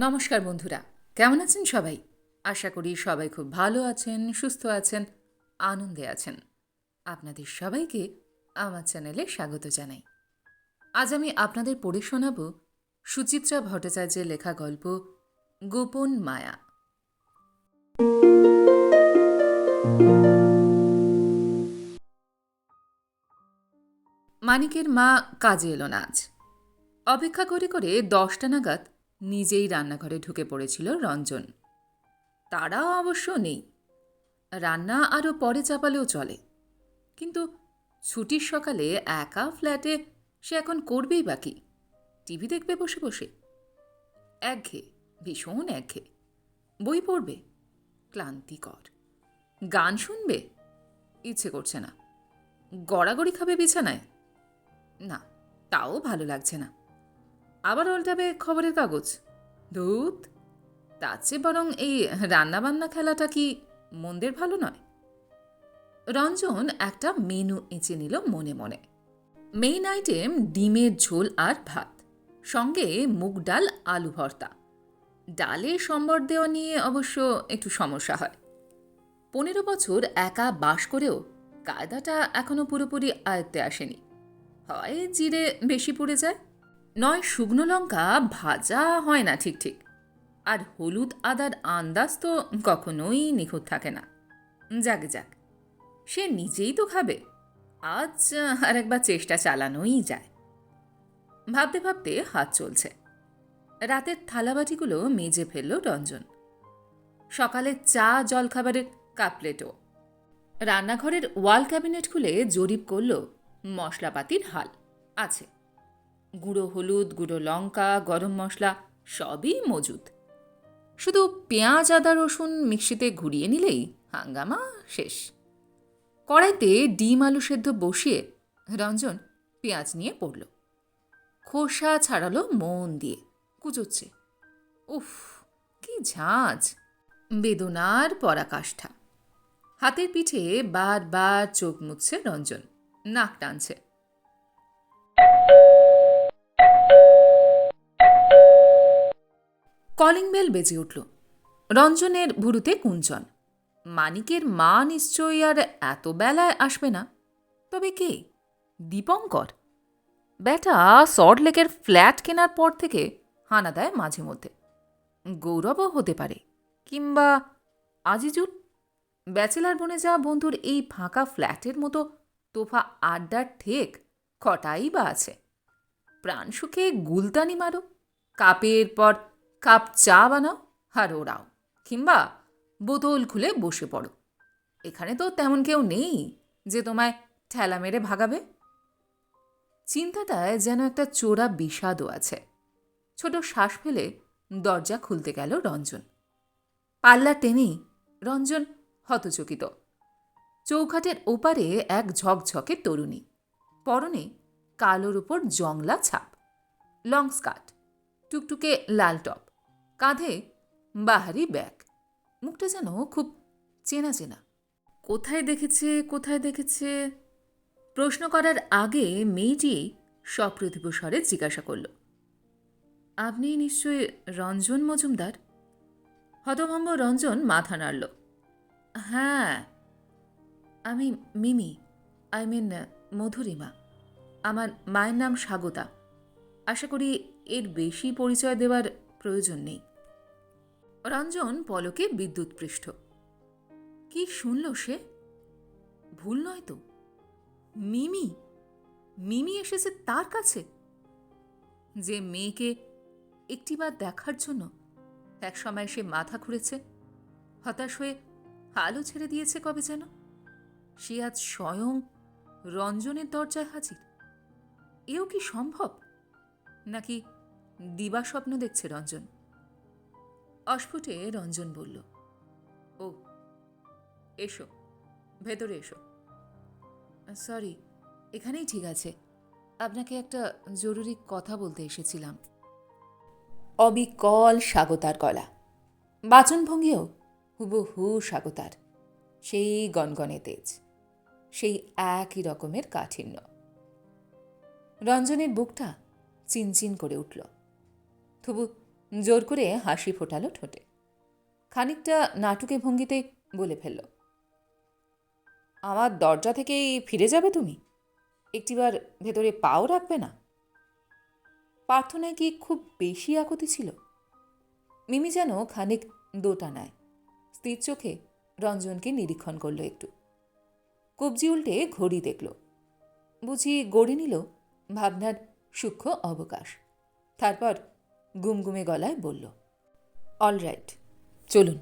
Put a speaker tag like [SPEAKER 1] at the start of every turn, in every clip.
[SPEAKER 1] নমস্কার বন্ধুরা, কেমন আছেন সবাই? আশা করি সবাই খুব ভালো আছেন, সুস্থ আছেন, আনন্দে আছেন। আপনাদের সবাইকে আমার চ্যানেলে স্বাগত জানাই। আজ আমি আপনাদের পড়ে শোনাব সুচিত্রা ভট্টাচার্যের লেখা গল্প গোপন মায়া। মানিকের মা কাজে এলো না আজ। অপেক্ষা করে করে দশটা নাগাদ নিজেই রান্নাঘরে ঢুকে পড়েছিল রঞ্জন। তারাও অবশ্য নেই। রান্না আরও পরে চাপালেও চলে। কিন্তু ছুটির সকালে একা ফ্ল্যাটে সে এখন করবেই বাকি টিভি দেখবে বসে বসে। একঘে ভীষণ একঘে বই পড়বে? ক্লান্তিকর। গান শুনবে? ইচ্ছে করছে না। গড়াগড়ি খাবে বিছানায়? না, তাও ভালো লাগছে না। আবার উল্টাবে খবরের কাগজ? ধূত! তার চেয়ে বরং এই রান্নাবান্না খেলাটা কি মন্দের ভালো নয়? রঞ্জন একটা মেনু এঁচে নিল মনে মনে। মেইন আইটেম ডিমের ঝোল আর ভাত, সঙ্গে মুগ ডাল, আলু ভর্তা। ডালে সম্বর দেওয়া নিয়ে অবশ্য একটু সমস্যা হয়। পনেরো বছর একা বাস করেও কায়দাটা এখনও পুরোপুরি আয়ত্তে আসেনি। হয় জিরে বেশি পড়ে যায় নয়, শুকনো লঙ্কা ভাজা হয় না ঠিক ঠিক। আর হলুদ আদার আন্দাজ তো কখনোই নিখুঁত থাকে না। যাক যাক, সে নিজেই তো খাবে। আজ আর একবার চেষ্টা চালানোই যায়। ভাবতে ভাবতে হাত চলছে। রাতের থালাবাটিগুলো মেজে ফেলল রঞ্জন। সকালে চা, জলখাবারের কাপলেটও রান্নাঘরের ওয়াল ক্যাবিনেট খুলে জরিপ করল, মশলাপাতির হাল আছে। গুঁড়ো হলুদ, গুঁড়ো লঙ্কা, গরম মশলা, সবই মজুদ শুধু পেঁয়াজ, আদা, রসুন মিক্সিতে ঘুরিয়ে নিলেই হাঙ্গামা শেষ। কড়াইতে ডিম আলু সেদ্ধ বসিয়ে রঞ্জন পেঁয়াজ নিয়ে পড়ল। খোসা ছাড়ালো মন দিয়ে কুচোচ্ছে উফ, কি ঝাঁঝ বেদনার পরাকাষ্ঠা। হাতের পিঠে বারবার চোখ মুছছে রঞ্জন, নাক টানছে। কলিং বেল বেজে উঠল। রঞ্জনের ভুরুতে কুঞ্চন। মানিকের মা নিশ্চয়ই আর এত বেলায় আসবে না। তবে কে? দীপঙ্কর। ব্যাটা সল্ট লেকের ফ্ল্যাট কেনার পর থেকে হানা দেয় মাঝে মধ্যে। গৌরবও হতে পারে, কিংবা আজিজুল। ব্যাচেলার বনে যাওয়া বন্ধুর এই ফাঁকা ফ্ল্যাটের মতো তোফা আড্ডার ঠেক কটাই বা আছে। প্রাণ সুখে গুলতানি মারো। কাপের পর কাপ চা বানাও আর ওরাও কিংবা বোতল খুলে বসে পড়ো। এখানে তো তেমন কেউ নেই যে তোমায় ঠেলা মেরে ভাগাবে। চিন্তাটায় যেন একটা চোরা বিষাদও আছে। ছোট শ্বাস ফেলে দরজা খুলতে গেল রঞ্জন। পাল্লা টেনেই রঞ্জন হতচকিত। চৌখাটের ওপারে এক ঝকঝকে তরুণী। পরনে কালোর উপর জংলা ছাপ। লং স্কার্ট, টুকটুকে লাল টপ, কাঁধে বাহারি ব্যাগ। মুখটা যেন খুব চেনা চেনা। কোথায় দেখেছে কোথায় দেখেছে? প্রশ্ন করার আগে মেয়েটি সপ্রতিভ স্বরে জিজ্ঞাসা করল, আপনি নিশ্চয়ই রঞ্জন মজুমদার? হতভম্ব রঞ্জন মাথা নাড়ল হ্যাঁ আমি মিমি, আই মিন মধুরিমা। আমার মায়ের নাম স্বাগতা। আশা করি এর বেশি পরিচয় দেওয়ার প্রয়োজন নেই। রঞ্জন পলকে বিদ্যুৎ পৃষ্ঠ কি শুনল সে? ভুল নয় তো। মিমি? মিমি এসেছে তার কাছে? যে মেয়েকে একটিবার দেখার জন্য এক সময় সে মাথা খুঁড়েছে হতাশ হয়ে আলো ছেড়ে দিয়েছে কবে যেন? সে আজ স্বয়ং রঞ্জনের দরজায় হাজির। এও কি সম্ভব? নাকি দিবা স্বপ্ন দেখছে রঞ্জন? অস্ফুটে রঞ্জন বলল, ও, এসো, ভেতরে এসো। সরি, এখানেই ঠিক আছে। আপনাকে একটা জরুরি কথা বলতে এসেছিলাম। অবিকল স্বাগতার গলা বাচনভঙ্গিও হুবহু স্বাগতার। সেই গনগনে তেজ। সেই একই রকমের কাঠিন্য। রঞ্জনের বুকটা চিনচিন করে উঠল। তবু জোর করে হাসি ফোটালো ঠোঁটে। খানিকটা নাটুকে ভঙ্গিতে বলে ফেলল, আমার দরজা থেকেই ফিরে যাবে তুমি? একটিবার ভেতরে পাও রাখবে না? প্রার্থনায় কি খুব বেশি আকুতি ছিল? মিমি যেন খানিক দোটানায়। স্থির চোখে রঞ্জনকে নিরীক্ষণ করল একটু। কবজি উল্টে ঘড়ি দেখল। বুঝি গড়ে নিল ভাবনার সূক্ষ্ম অবকাশ। তারপর গুমগুমে গলায় বলল অলরাইট চলুন।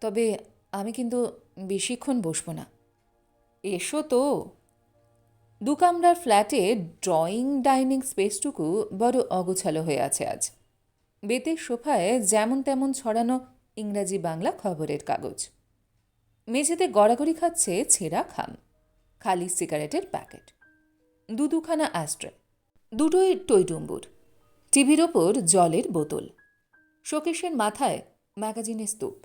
[SPEAKER 1] তবে আমি কিন্তু বেশিক্ষণ বসবো না। এসো তো। দু কামরার ফ্ল্যাটে ড্রয়িং ডাইনিং স্পেসটুকু বড় অগোছালো হয়ে আছে আজ। বেতের সোফায় যেমন তেমন ছড়ানো ইংরাজি বাংলা খবরের কাগজ। মেঝেতে গড়াগড়ি খাচ্ছে ছেঁড়া খাম, খালি সিগারেটের প্যাকেট। দু দুখানা অ্যাস্ট্রে দুটোই টইটুম্বুর। টিভির ওপর জলের বোতল। শোকেশের মাথায় ম্যাগাজিনের স্তূপ।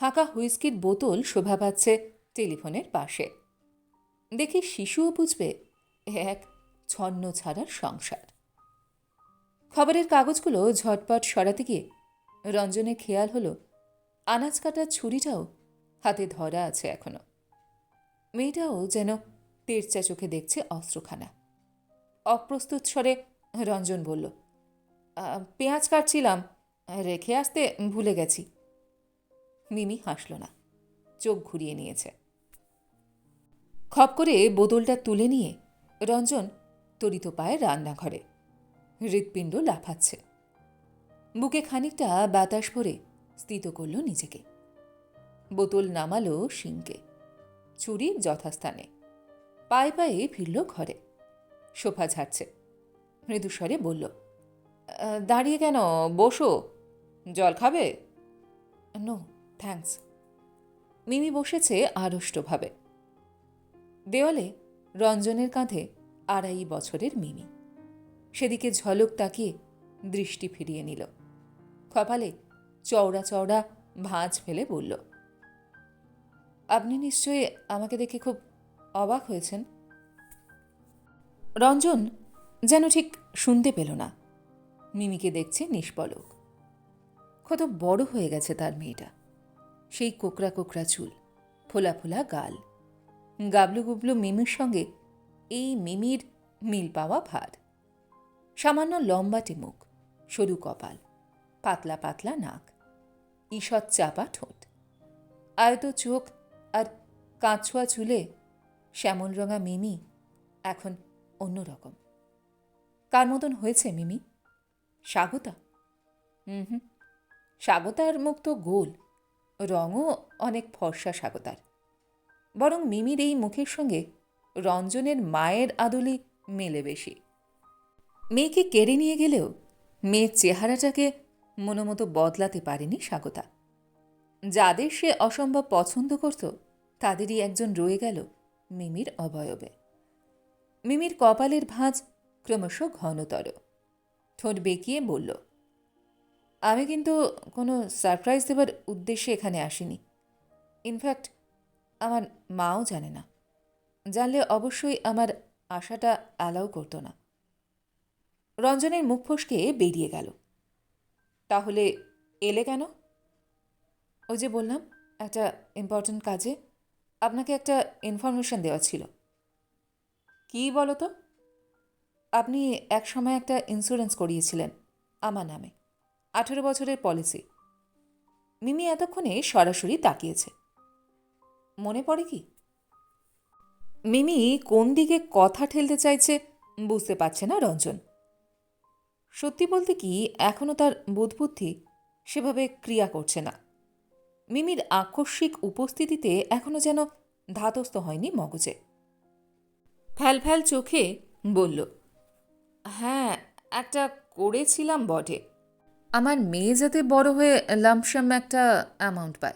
[SPEAKER 1] ফাঁকা হুইস্কির বোতল শোভা পাচ্ছে টেলিফোনের পাশে। দেখি শিশুও বুঝবে এক ছন্ন ছাড়ার সংসার। খবরের কাগজগুলো ঝটপট সরাতে গিয়ে রঞ্জনের খেয়াল হলো, আনাজ কাটার ছুরিটাও হাতে ধরা আছে এখনও। মেয়েটাও যেন তেরচা চোখে দেখছে অস্ত্রখানা। অপ্রস্তুত স্বরে রঞ্জন বলল পেঁয়াজ কাটছিলাম, রেখে আসতে ভুলে গেছি। মিমি হাসল না, চোখ ঘুরিয়ে নিয়েছে। খপ করে বোতলটা তুলে নিয়ে রঞ্জন তরিত পায়ে রান্নাঘরে, হৃৎপিণ্ড লাফাচ্ছে। বুকে খানিকটা বাতাস ভরে স্থিত করল নিজেকে। বোতল নামালো সিংকে ছুরি যথাস্থানে। পায়ে পায়ে ফিরল ঘরে। সোফা ঝাড়ছে। মৃদুস্বরে বলল দাঁড়িয়ে কেন? বসো। জল খাবে? নো থ্যাঙ্কস মিমি বসেছে আড়ষ্টভাবে। দেওয়ালে রঞ্জনের কাঁধে আড়াই বছরের মিমি। সেদিকে ঝলক তাকিয়ে দৃষ্টি ফিরিয়ে নিল। কপালে চওড়া চওড়া ভাঁজ ফেলে বলল, আপনি নিশ্চয়ই আমাকে দেখে খুব অবাক হয়েছেন। রঞ্জন যেন ঠিক শুনতে পেল না। মিমিকে দেখছে নিষ্পলক কত বড় হয়ে গেছে তার মেয়েটা। সেই কোকড়া কোকড়া চুল, ফোলা ফোলা গাল। গাবলু গুবলু মিমির সঙ্গে এই মিমির মিল পাওয়া ভার। সামান্য লম্বাটে মুখ, সরু কপাল, পাতলা পাতলা নাক, ঈষৎ চাপা ঠোঁট। আয়ত চোখ আর কাঁচুয়া চুলে শ্যামল রঙা মিমি এখন অন্যরকম। কার মতন হয়েছে মিমি? স্বাগতা। হুম হুম। স্বাগতার মুখ তো গোল, রঙও অনেক ফর্সা স্বাগতার। বরং মিমির এই মুখের সঙ্গে রঞ্জনের মায়ের আদলি মেলে বেশি। মেয়েকে কেড়ে নিয়ে গেলেও মেয়ের চেহারাটাকে মনোমতো বদলাতে পারেনি স্বাগতা। যাদের সে অসম্ভব পছন্দ করত, তাদেরই একজন রয়ে গেল মিমির অবয়বে। মিমির কপালের ভাঁজ ক্রমশ ঘনতর। ঠোঁট বেঁকিয়ে বলল, আমি কিন্তু কোনো সারপ্রাইজ দেবার উদ্দেশ্যে এখানে আসিনি। ইনফ্যাক্ট, আমার মাও জানে না। জানলে অবশ্যই আমার আশাটা অ্যালাউ করতো না। রঞ্জনের মুখ ফসকে বেরিয়ে গেল। তাহলে এলে কেন? ওই যে বললাম, একটা ইম্পর্ট্যান্ট কাজে আপনাকে একটা ইনফরমেশন দেওয়া ছিল। কী বলো তো আপনি এক সময় একটা ইন্স্যুরেন্স করিয়েছিলেন আমার নামে। আঠেরো বছরের পলিসি মিমি এতক্ষণে সরাসরি তাকিয়েছে। মনে পড়ে কি? মিমি কোন দিকে কথা ঠেলতে চাইছে বুঝতে পারছে না রঞ্জন। সত্যি বলতে কি এখনও তার বোধবুদ্ধি সেভাবে ক্রিয়া করছে না। মিমির আকস্মিক উপস্থিতিতে এখনও যেন ধাতস্থ হয়নি মগজে। ফ্যাল ফ্যাল চোখে বলল হ্যাঁ একটা করেছিলাম বটে। আমার মেয়ে যাতে বড় হয়ে লামসাম একটা অ্যামাউন্ট পায়।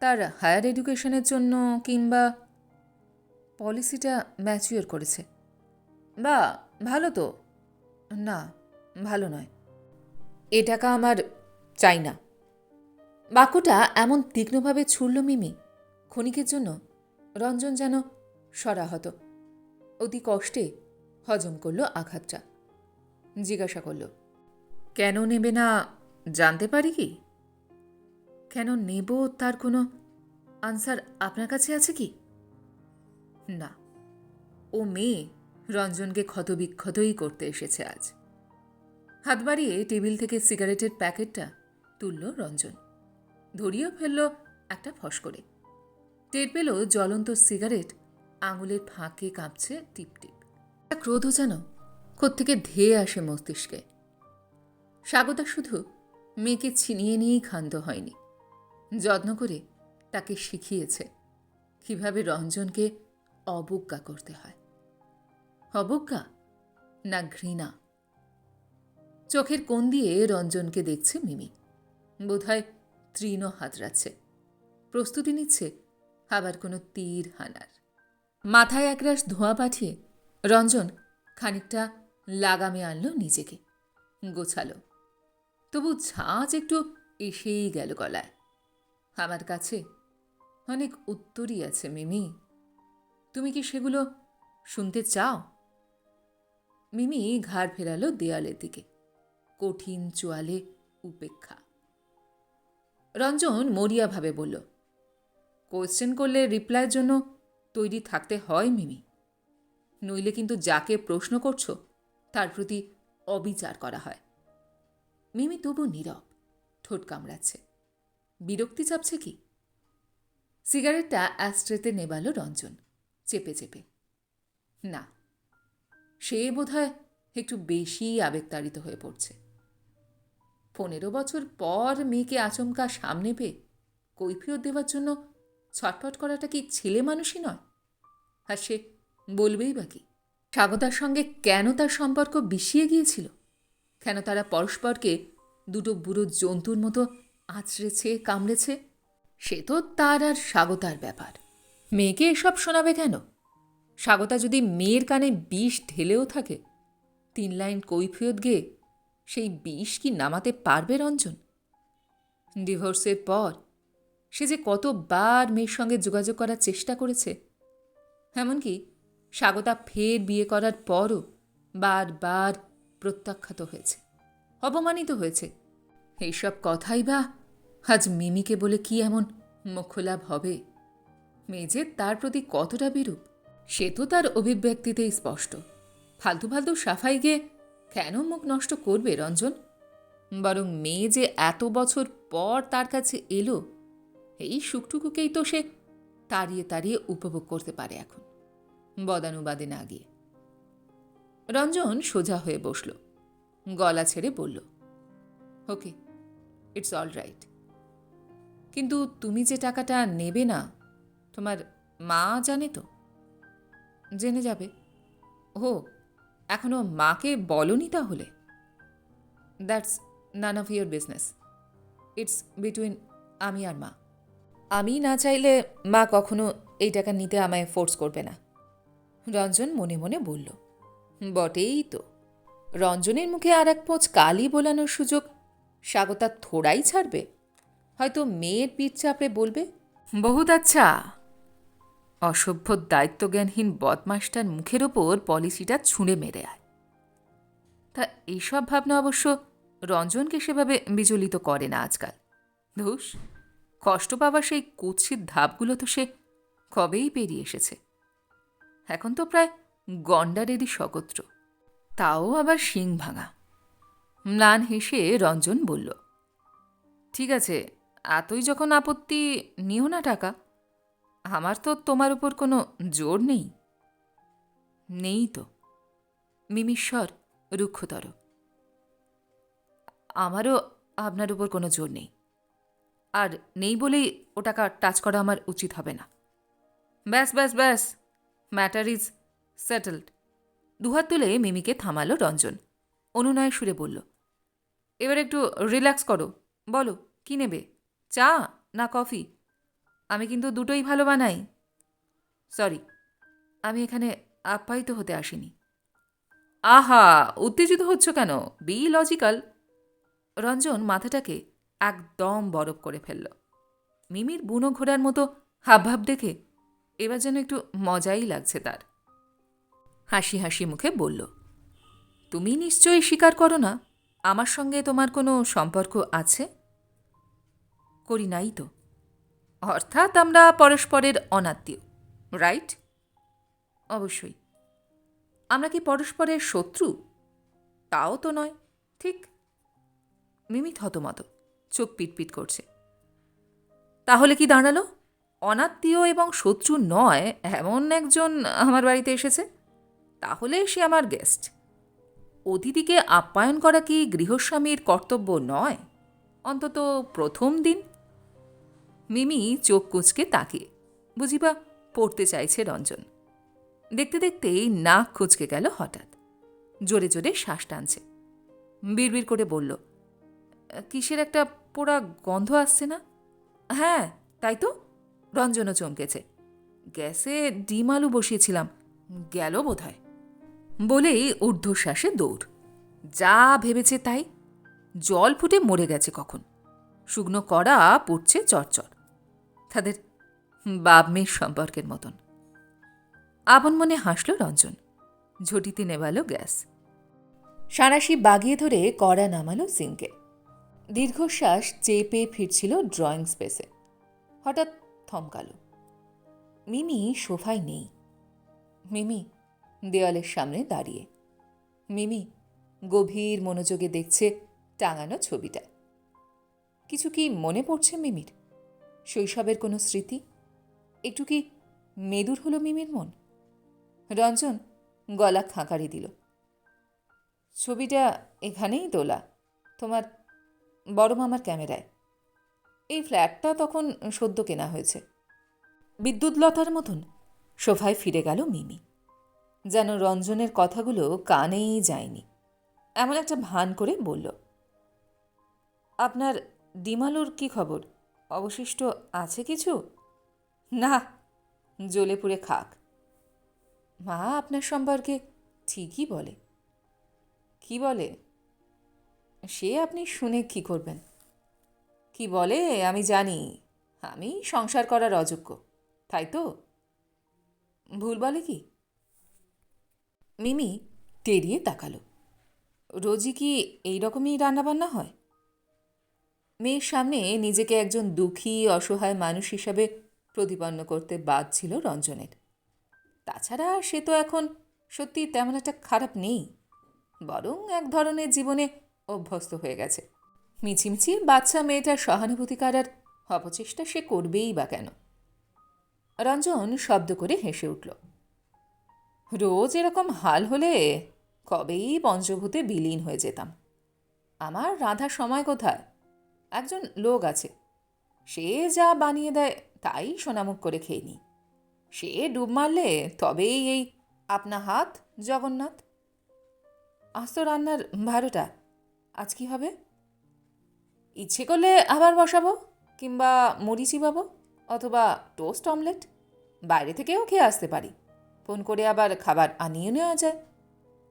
[SPEAKER 1] তার হায়ার এডুকেশনের জন্য কিংবা পলিসিটা ম্যাচিওর করেছে। বা ভালো তো। না, ভালো নয়। এ টাকা আমার চাই না। বাক্যটা এমন তীক্ষ্ণভাবে ছুড়ল মিমি, ক্ষণিকের জন্য রঞ্জন যেন সরাহত। অতি কষ্টে হজম করল আঘাতটা। জিজ্ঞাসা করল, কেন নেবে না জানতে পারি কি? কেন নেব তার কোনো আনসার আপনার কাছে আছে কি? না, ও মেয়ে রঞ্জনকে ক্ষতবিক্ষতই করতে এসেছে আজ। হাত বাড়িয়ে টেবিল থেকে সিগারেটের প্যাকেটটা তুলল রঞ্জন। ধরিয়েও ফেলল একটা ফস করে। টের পেল জ্বলন্ত সিগারেট আঙুলের ফাঁকে কাঁপছে টিপ টিপ ক্রোধও যেন কোত্থেকে ধেয়ে আসে মস্তিষ্কে। স্বাগতা শুধু মেয়েকে ছিনিয়ে নিয়েই ক্ষান্ত হয়নি। যত্ন করে তাকে শিখিয়েছে কীভাবে রঞ্জনকে অবজ্ঞা করতে হয়। অবজ্ঞা না ঘৃণা? চোখের কোণ দিয়ে রঞ্জনকে দেখছে মিমি। বোধহয় তৃণ হাতড়াচ্ছে। প্রস্তুতি নিচ্ছে আবার কোনো তীর হানার। মাথায় একরাশ ধোঁয়া পাঠিয়ে রঞ্জন খানিকটা লাগামে আনলো নিজেকে, গোছালো। তবু ঝাঁজ একটু এসেই গেল গলায়। আমার কাছে অনেক উত্তরই আছে, মিমি। তুমি কি সেগুলো শুনতে চাও? মিমি ঘাড় ফেরালো দেয়ালের দিকে, কঠিন চোয়ালে উপেক্ষা। রঞ্জন মরিয়াভাবে বলল কোয়েশ্চেন করলে রিপ্লাইয়ের জন্য তৈরি থাকতে হয়, মিমি। নইলে কিন্তু যাকে প্রশ্ন করছ, তার প্রতি অবিচার করা হয়। মিমি তবু নীরব, ঠোঁট কামড়াচ্ছে। বিরক্তি চাপছে কি? সিগারেটটা অ্যাস্ট্রেতে নেবাল রঞ্জন, চেপে চেপে। না, সে বোধহয় একটু বেশি আবেগতাড়িত হয়ে পড়ছে। পনেরো বছর পর মেয়েকে আচমকা সামনে পেয়ে কৈফিয়ত দেওয়ার জন্য ছটফট করাটা কি ছেলে মানুষই নয়? আর সে বলবেই বা কি? স্বাগতার সঙ্গে কেন তার সম্পর্ক বিষিয়ে গিয়েছিল? কেন তারা পরস্পরকে দুটো বুড়ো জন্তুর মতো আঁচড়েছে, কামড়েছে? সে তো তার আর স্বাগতার ব্যাপার। মেয়েকে এসব শোনাবে কেন? স্বাগতা যদি মেয়ের কানে বিষ ঢেলেও থাকে, তিন লাইন কৈফিয়ত গেয়ে সেই বিষ কি নামাতে পারবে রঞ্জন? ডিভোর্সের পর সে যে কতবার মেয়ের সঙ্গে যোগাযোগ করার চেষ্টা করেছে। এমনকি স্বাগতা ফের বিয়ে করার পরও বারবার প্রত্যাখ্যাত হয়েছে, অপমানিত হয়েছে। এইসব কথাই বা আজ মিমিকে বলে কি এমন মুখলাভ হবে? যে তার প্রতি কতটা বিরূপ, সে তো তার অভিব্যক্তিতেই স্পষ্ট। ফালতু ফালতু সাফাই গিয়ে কেন মুখ নষ্ট করবে রঞ্জন? বরং মেয়ে যে এত বছর পর তার কাছে এলো, এই সুখটুকুকেই তো সে তাড়িয়ে তাড়িয়ে উপভোগ করতে পারে এখন। বদানুবাদে না গিয়ে। রঞ্জন সোজা হয়ে বসল। গলা ছেড়ে বলল, ওকে ইটস অল রাইট কিন্তু তুমি যে টাকাটা নেবে না, তোমার মা জানে তো? জেনে যাবে। ও এখনও মাকে বলনি তাহলে? That's none of your business it's between আমি আর মা। আমি না চাইলে মা কখনো এই টাকা নিতে আমায় ফোর্স করবে না। রঞ্জন মনে মনে বলল, বটেই তো। রঞ্জনের মুখে আর এক পোঁচ কালি বোলানোর সুযোগ স্বাগতা থোড়াই ছাড়বে। হয়তো মেয়ের পিঠ চাপড়ে বলবে, বহুত আচ্ছা। অসভ্য দায়িত্বজ্ঞানহীন বদমাসটার মুখের ওপর পলিসিটা ছুঁড়ে মেরে আয়। তা এইসব ভাবনা অবশ্য রঞ্জনকে সেভাবে বিচলিত করে না আজকাল। ধুস, কষ্ট পাওয়ার সেই কুৎসিত ধাপগুলো তো সে কবেই পেরিয়ে এসেছে। এখন তো প্রায় গন্ডারেরই সকত্র তাও আবার শিং ভাঙা। ম্লান হেসে রঞ্জন বলল, ঠিক আছে, এতই যখন আপত্তি নিও না টাকা। আমার তো তোমার উপর কোনো জোর নেই। নেই তো। মিমিশ্বর, রুক্ষতর। আমারও আপনার উপর কোনো জোর নেই। আর নেই বলেই ও টাকা টাচ করা আমার উচিত হবে না। ব্যাস ব্যাস ব্যাস। Matter is settled. দুহাত তুলে মিমিকে থামালো রঞ্জন। অনুনয় সুরে বলল, এবার একটু রিল্যাক্স করো। বলো, কি নেবে? চা না কফি? আমি কিন্তু দুটোই ভালো বানাই। সরি আমি এখানে আপ্যায়িত হতে আসিনি। আহা, উত্তেজিত হচ্ছ কেন? বি লজিক্যাল রঞ্জন মাথাটাকে একদম বরফ করে ফেলল। মিমির বুনো ঘোড়ার মতো হাবভাব দেখে এবার যেন একটু মজাই লাগছে তার। হাসি হাসি মুখে বলল, তুমি নিশ্চয়ই স্বীকার করো না? আমার সঙ্গে তোমার কোনো সম্পর্ক আছে? করি নাই তো। অর্থাৎ আমরা পরস্পরের অনাত্মীয় রাইট অবশ্যই। আমরা কি পরস্পরের শত্রু? তাও তো নয়, ঠিক? মিমি থতমত, চোখ পিটপিট করছে। তাহলে কি দাঁড়াল? অনাত্মীয় এবং শত্রু নয়, এমন একজন আমার বাড়িতে এসেছে। তাহলে সে আমার গেস্ট অতিথিকে আপ্যায়ন করা কি গৃহস্বামীর কর্তব্য নয়? অন্তত প্রথম দিন মিমি চোখ কুঁচকে তাকিয়ে। বুঝিবা, পড়তে চাইছে রঞ্জন। দেখতে দেখতেই নাক কুচকে গেল হঠাৎ। জোরে জোরে শ্বাস টানছে। বিড়বিড় করে বলল, কিসের একটা পোড়া গন্ধ আসছে না? হ্যাঁ তাই তো, রঞ্জনও চমকেছে। গ্যাসে ডিম আলু বসিয়েছিলাম, গেল বোধ হয় বলেই ঊর্ধ্বশ্বাসে দৌড়। যা ভেবেছে তাই। জল ফুটে মরে গেছে কখন। শুকনো কড়া পুড়ছে চরচর। তাদের বাপ মেয়ের সম্পর্কের মতন। আপন মনে হাসল রঞ্জন। ঝটিতে নেবালো গ্যাস। সাঁড়াশি বাগিয়ে ধরে কড়া নামালো সিঙ্কে। দীর্ঘশ্বাস চেপে ফিরছিল ড্রয়িং স্পেসে। হঠাৎ থমকালো। মিমি সোফায় নেই। মিমি দেওয়ালের সামনে দাঁড়িয়ে। মিমি গভীর মনোযোগে দেখছে টাঙানো ছবিটা। কিছু কি মনে পড়ছে মিমির? শৈশবের কোনো স্মৃতি? একটু কি মেদুর হলো মিমির মন? রঞ্জন গলা খাঁকারি দিল। ছবিটা এখানেই তোলা তোমার বড় মামার ক্যামেরায়। এই ফ্ল্যাটটা তখন সদ্য কেনা হয়েছে। বিদ্যুৎলতার মতন সোফায় ফিরে গেল মিমি। যেন রঞ্জনের কথাগুলো কানেই যায়নি। এমন একটা ভান করে বলল, আপনার ডিমালোর কি খবর? অবশিষ্ট আছে কিছু? না, জ্বলে পুড়ে খাক। মা আপনার সম্পর্কে ঠিকই বলে। কি বলে? সে আপনি শুনে কি করবেন? কি বলে? আমি জানি। আমি সংসার করার অযোগ্য, তাই তো? ভুল বলে কি? মিমি তেড়িয়ে তাকালো। রোজই কি এই রকমই রান্নাবান্না হয়? মেয়ের সামনে নিজেকে একজন দুঃখী, অসহায় মানুষ হিসাবে প্রতিপন্ন করতে বাদ ছিল রঞ্জনের। তাছাড়া সে তো এখন সত্যি তেমন একটা খারাপ নেই, বরং এক ধরনের জীবনে অভ্যস্ত হয়ে গেছে। মিছিমিছি বাচ্চা মেয়েটার সহানুভূতি করার অপচেষ্টা সে করবেই বা কেন? রঞ্জন শব্দ করে হেসে উঠল, রোজ এরকম হাল হলে কবেই পঞ্চভূতে বিলীন হয়ে যেতাম। আমার রাধার সময় কোথায়? একজন লোক আছে। সে যা বানিয়ে দেয়, তাই সোনামুখ করে খেয়ে নিই। সে ডুব মারলে তবেই এই আপনা হাত জগন্নাথ। আজ তো রান্নার বারোটা আজ কি হবে? ইচ্ছে করলে আবার বসাবো কিংবা মুড়ি চিবাবো অথবা টোস্ট অমলেট? বাইরে থেকেও খেয়ে আসতে পারি। ফোন করে আবার খাবার আনিয়ে নেওয়া যায়।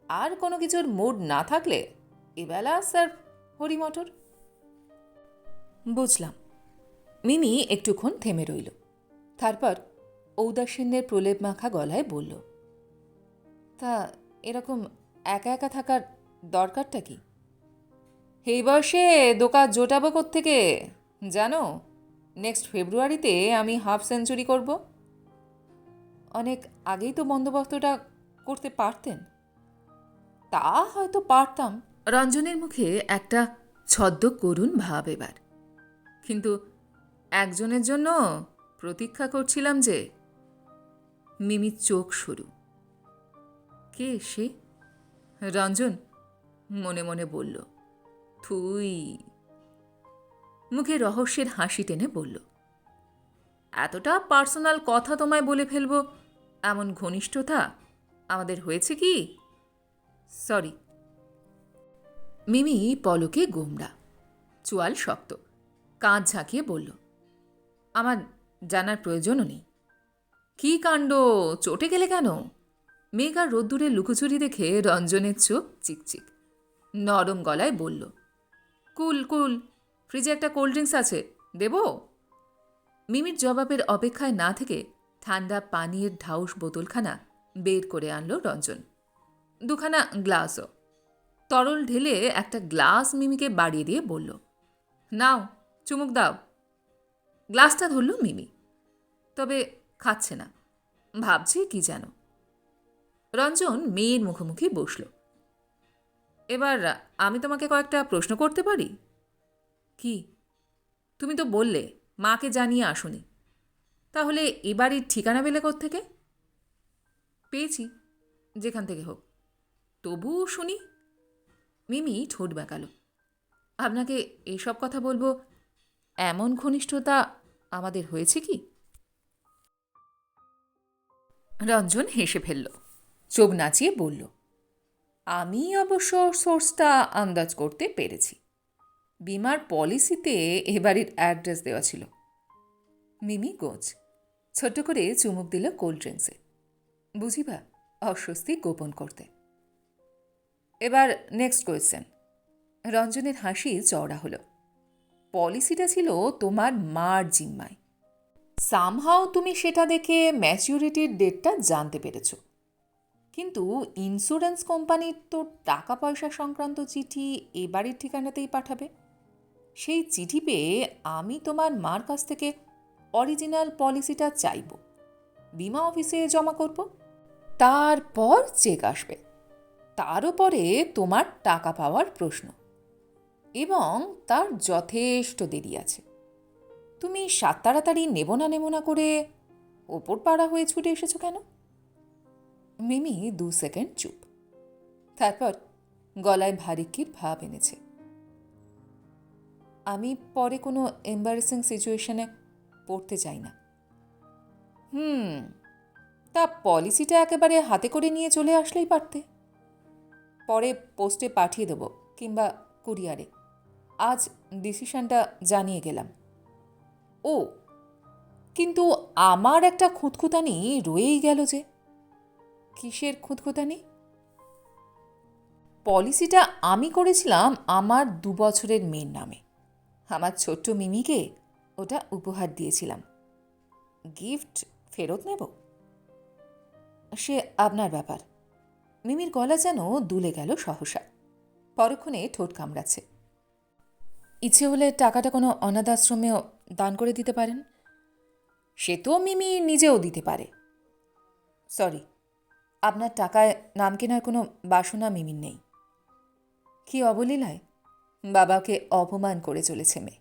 [SPEAKER 1] আর কোনো কিছুর মুড না থাকলে এবেলা স্যার হরি মটর। বুঝলাম। মিমি একটুক্ষণ থেমে রইল। তারপর ঔদাসীন্যের প্রলেপ মাখা গলায় বলল, তা এরকম একা একা থাকার দরকারটা কি? এই বয়সে দোকান জোটাবো থেকে জানো নেক্সট ফেব্রুয়ারিতে আমি হাফ সেঞ্চুরি করব। অনেক আগেই তো বন্দোবস্তটা করতে পারতেন। তা হয়তো পারতাম। রঞ্জনের মুখে একটা ছদ্ম করুণ ভাব এবার। কিন্তু একজনের জন্য প্রতীক্ষা করছিলাম যে মিমি চোখ শুরু কে সে? রঞ্জন মনে মনে বলল থুই মুখে রহস্যের হাসি টেনে বলল, এতটা পার্সোনাল কথা তোমায় বলে ফেলব? এমন ঘনিষ্ঠতা আমাদের হয়েছে কি? সরি। মিমি পলকে গোমড়া, চোয়াল শক্ত। কাঁধ ঝাঁকিয়ে বলল, আমার জানার প্রয়োজনও নেই। কী কাণ্ড? চটে গেলে কেন? মেঘ আর রোদ্দুরে লুকোচুরি দেখে রঞ্জনের চোখ চিকচিক। নরম গলায় বলল, কুল কুল, ফ্রিজে একটা কোল্ড ড্রিঙ্কস আছে, দেব? মিমির জবাবের অপেক্ষায় না থেকে ঠান্ডা পানির ঢাউস বোতলখানা বের করে আনলো রঞ্জন। দুখানা গ্লাসও। তরল ঢেলে একটা গ্লাস মিমিকে বাড়িয়ে দিয়ে বলল, নাও চুমুক দাও। গ্লাসটা ধরল মিমি। তবে খাচ্ছে না। ভাবছে কি যেন। রঞ্জন মেয়ের মুখোমুখি বসল। এবার আমি তোমাকে কয়েকটা প্রশ্ন করতে পারি? কি? তুমি তো বললে, মাকে জানিয়ে আসুনি। তাহলে এবারই ঠিকানা পেলে থেকে পেয়েছি, যেখান থেকে হোক। তবুও শুনি। মিমি ঠোঁট বেঁকাল। আপনাকে এসব কথা বলব এমন ঘনিষ্ঠতা আমাদের হয়েছে কি? রঞ্জন হেসে ফেলল, চোখ নাচিয়ে বলল, আমি অবশ্য সোর্সটা আন্দাজ করতে পেরেছি। বিমার পলিসিতে এ বাড়ির অ্যাড্রেস দেওয়া ছিল। মিমি গোজ, ছোট্ট করে চুমুক দিল কোল্ড ড্রিঙ্কসে। বুঝিবা, অস্বস্তি গোপন করতে। এবার নেক্সট কোয়েশ্চেন রঞ্জনের হাসি চওড়া হলো। পলিসিটা ছিল তোমার মার জিম্মায়। সামহাও তুমি সেটা দেখে ম্যাচিউরিটির ডেটটা জানতে পেরেছ। কিন্তু ইন্স্যুরেন্স কোম্পানির তো টাকা পয়সা সংক্রান্ত চিঠি এ বাড়ির ঠিকানাতেই পাঠাবে। সেই চিঠি পেয়ে আমি তোমার মার কাছ থেকে অরিজিনাল পলিসিটা চাইব। বিমা অফিসে জমা করব। তারপর চেক আসবে। তার উপরে তোমার টাকা পাওয়ার প্রশ্ন। এবং তার যথেষ্ট দেরি আছে। তুমি সাত তাড়াতাড়ি নেব না নেব না করে ওপর পাড়া হয়ে ছুটে এসেছ কেন? মিমি দু সেকেন্ড চুপ। তারপর গলায় ভারিক্কির ভাব এনেছে। আমি পরে কোনো এম্বারেসিং সিচুয়েশনে পড়তে চাই না। হুম, তা পলিসিটা একেবারে হাতে করে নিয়ে চলে আসলেই পারতে। পরে পোস্টে পাঠিয়ে দেবো কিংবা কুরিয়ারে। আজ ডিসিশনটা জানিয়ে গেলাম। ও, কিন্তু আমার একটা খুঁতখুতানি রয়েই গেল যে। কিসের খুঁতখুতানি? পলিসিটা আমি করেছিলাম আমার দু বছরের মেয়ের নামে। আমার ছোট্ট মিমিকে ওটা উপহার দিয়েছিলাম। গিফট ফেরত নেব? সে আপনার ব্যাপার। মিমির গলা যেন দুলে গেল সহসা। পরক্ষণে ঠোঁট কামড়াচ্ছে। ইচ্ছে হলে টাকাটা কোনো অনাথ আশ্রমেও দান করে দিতে পারেন? সে তো মিমি নিজেও দিতে পারে। সরি আপনার টাকায় নাম কেনার কোনো বাসনা মিমির নেই। কি অবলীলায়? বাবাকে অপমান করে চলেছে মেয়ে।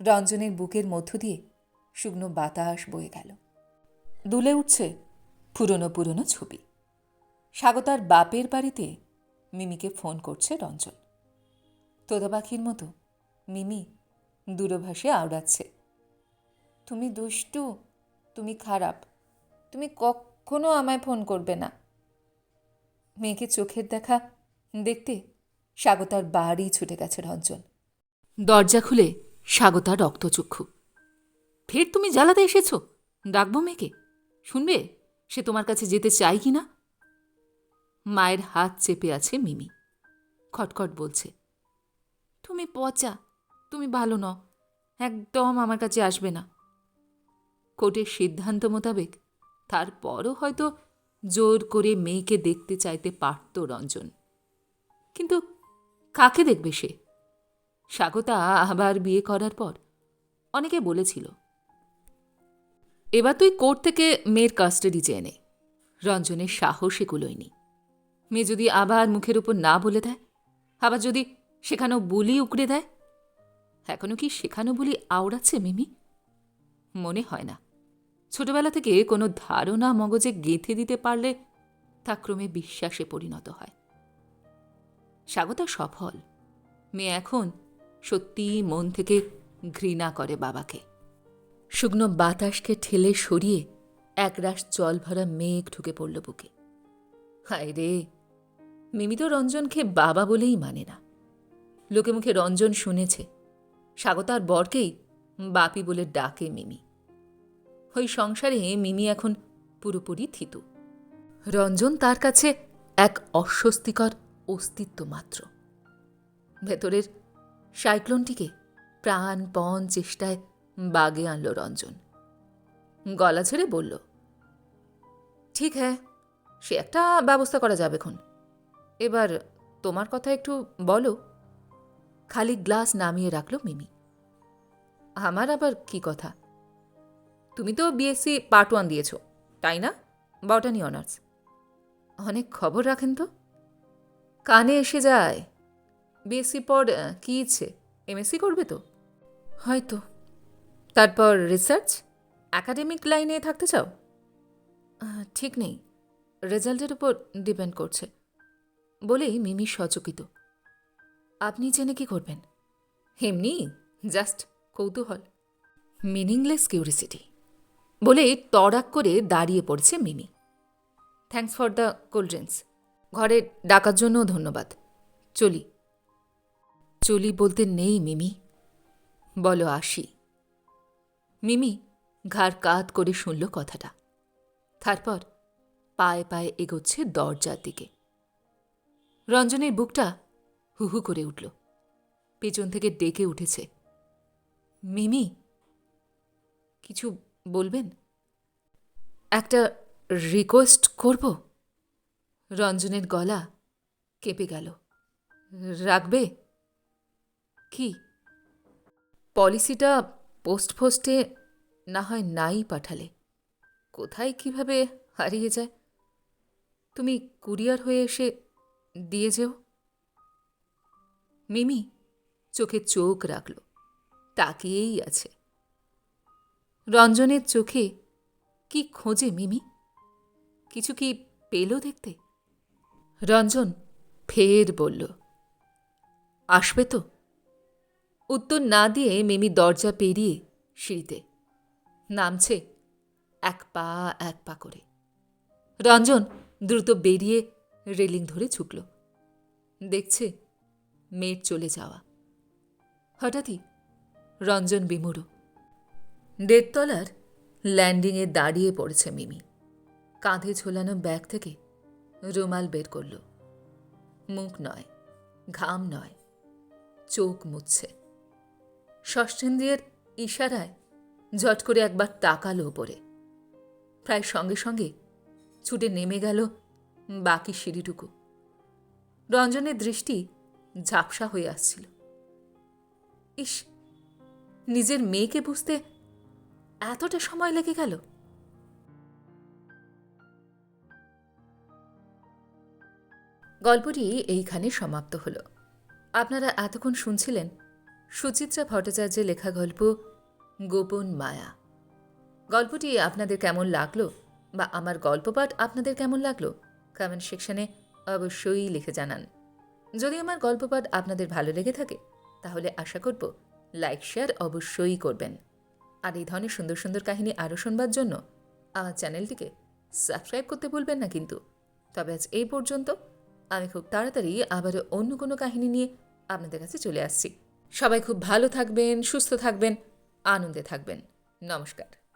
[SPEAKER 1] রঞ্জনের বুকের মধ্য দিয়ে শুকনো বাতাস বয়ে গেল। দুলে উঠছে পুরনো পুরনো ছবি। স্বাগতার বাপের বাড়িতে মিমিকে ফোন করছে রঞ্জন। তোদা পাখির মতো মিমি দূরভাষে আওড়াচ্ছে। তুমি দুষ্টু, তুমি খারাপ, তুমি কখনো আমায় ফোন করবে না। মেয়েকে চোখের দেখা দেখতে স্বাগতার বাড়ি ছুটে গেছে রঞ্জন। দরজা খুলে স্বাগতা রক্তচক্ষু। ফের তুমি জ্বালাতে এসেছ? ডাকবো মেয়েকে। শুনবে? সে তোমার কাছে যেতে চাই কি না? মায়ের হাত চেপে আছে মিমি। খটখট বলছে, তুমি পচা তুমি ভালো ন একদম আমার কাছে আসবে না। কোর্টের সিদ্ধান্ত মোতাবেক তারপরও হয়তো জোর করে মেয়েকে দেখতে চাইতে পারত রঞ্জন। কিন্তু কাকে দেখবে সে? স্বাগতা আবার বিয়ে করার পর অনেকে বলেছিল, এবার তুই কোর্ট থেকে মেয়ের কাস্টাডি চেয়ে নে। রঞ্জনের সাহসে কুলোয়নি। মেয়ে যদি আবার মুখের উপর না বলে দেয়, আবার যদি সেখানেও বুলি উকড়ে দেয় এখনও কি শেখানো বলি আওড়াচ্ছে মিমি? মনে হয় না। ছোটবেলা থেকে কোনো ধারণা মগজে গেঁথে দিতে পারলে তা ক্রমে বিশ্বাসে পরিণত হয়। স্বাগতা সফল। মেয়ে এখন সত্যিই মন থেকে ঘৃণা করে বাবাকে। শুকনো বাতাসকে ঠেলে সরিয়ে একরাশ জল ভরা মেঘ ঢুকে পড়ল বুকে। হায় রে, মিমি তো রঞ্জনকে বাবা বলেই মানে না। লোকে মুখে রঞ্জন শুনেছে। স্বাগতার বরকেই বাপি বলে ডাকে মিমি। ওই সংসারে মিমি এখন পুরোপুরি থিতু। রঞ্জন তার কাছে এক অস্বস্তিকর অস্তিত্ব মাত্র। ভেতরের সাইক্লোনটিকে প্রাণপণ চেষ্টায় বাগে আনল রঞ্জন। গলা ছেড়ে বলল, ঠিক হ্যাঁ সে একটা ব্যবস্থা করা যাবে এখন। এবার তোমার কথা একটু বলো। খালি গ্লাস নামিয়ে রাখল মিমি। আমার আবার কি কথা? তুমি তো বিএসসি পার্ট ওয়ান দিয়েছ, তাই না? বটানি অনার্স অনেক খবর রাখেন তো? কানে এসে যায়। বিএসসি পর কী ইচ্ছে? এমএসসি করবে তো? হয়তো। তারপর রিসার্চ একাডেমিক লাইনে থাকতে চাও? ঠিক নেই। রেজাল্টের উপর ডিপেন্ড করছে। বলেই মিমি সচকিত। আপনি জেনে কি করবেন? এমনি জাস্ট কৌতূহল। মিনিংলেস কিউরিসিটি বলে তড়াক করে দাঁড়িয়ে পড়ছে Mimi. Thanks for the cold drinks ঘরে ডাকার জন্যও ধন্যবাদ। চলি। চলি বলতে নেই মিমি। বলো আসি। মিমি ঘাড় কাত করে শুনল কথাটা। তারপর পায়ে পায়ে এগোচ্ছে দরজার দিকে। রঞ্জনের বুকটা হুহু করে উঠল। পেছন থেকে ডেকে উঠেছে। মিমি, কিছু বলবেন? একটা রিকোয়েস্ট করব? রঞ্জনের গলা কেঁপে গেল। রাখবে? কি? পলিসিটা পোস্ট ফোস্টে না হয় নাই পাঠালে। কোথায় কীভাবে হারিয়ে যায়? তুমি কুরিয়ার হয়ে এসে দিয়ে যেও। মিমি চোখে চোখ রাখল। তাকিয়েই আছে। রঞ্জনের চোখে কি খোঁজে মিমি? কিছু কি পেল দেখতে? রঞ্জন ফের বলল, আসবে তো। উত্তর না দিয়ে মিমি দরজা পেরিয়ে সিঁড়িতে নামছে এক পা এক পা করে। রঞ্জন দ্রুত বেরিয়ে রেলিং ধরে ঝুঁকল দেখছে মেয়ের চলে যাওয়া। হঠাৎই রঞ্জন বিমুড়। দেড়তলার ল্যান্ডিংয়ে দাঁড়িয়ে পড়েছে মিমি। কাঁধে ঝোলানো ব্যাগ থেকে রুমাল বের করল। মুখ নয়, ঘাম নয়, চোখ মুছছে। ষষ্ঠেন্দ্রিয়ের ইশারায় ঝট করে একবার তাকালো ওপরে। প্রায় সঙ্গে সঙ্গে ছুটে নেমে গেল বাকি সিঁড়িটুকু। রঞ্জনের দৃষ্টি ঝাপসা হয়ে আসছিল। ইস, নিজের মেয়েকে বুঝতে এতটা সময় লেগে গেল? গল্পটি এইখানে সমাপ্ত হল। আপনারা এতক্ষণ শুনছিলেন সুচিত্রা ভট্টাচার্যের লেখা গল্প গোপন মায়া। গল্পটি আপনাদের কেমন লাগল বা আমার গল্পপাঠ আপনাদের কেমন লাগল কমেন্ট সেকশনে অবশ্যই লিখে জানান। যদি আমার গল্পপাঠ আপনাদের ভালো লেগে থাকে, তাহলে আশা করব লাইক, শেয়ার অবশ্যই করবেন। আর এই ধরনের সুন্দর সুন্দর কাহিনী আরও শুনবার জন্য আমার চ্যানেলটিকে সাবস্ক্রাইব করতে ভুলবেন না কিন্তু। তবে আজ এই পর্যন্ত আমি খুব তাড়াতাড়ি আবারও অন্য কোনো কাহিনী নিয়ে আপনাদের কাছে চলে আসছি। সবাই খুব ভালো থাকবেন, সুস্থ থাকবেন, আনন্দে থাকবেন। নমস্কার।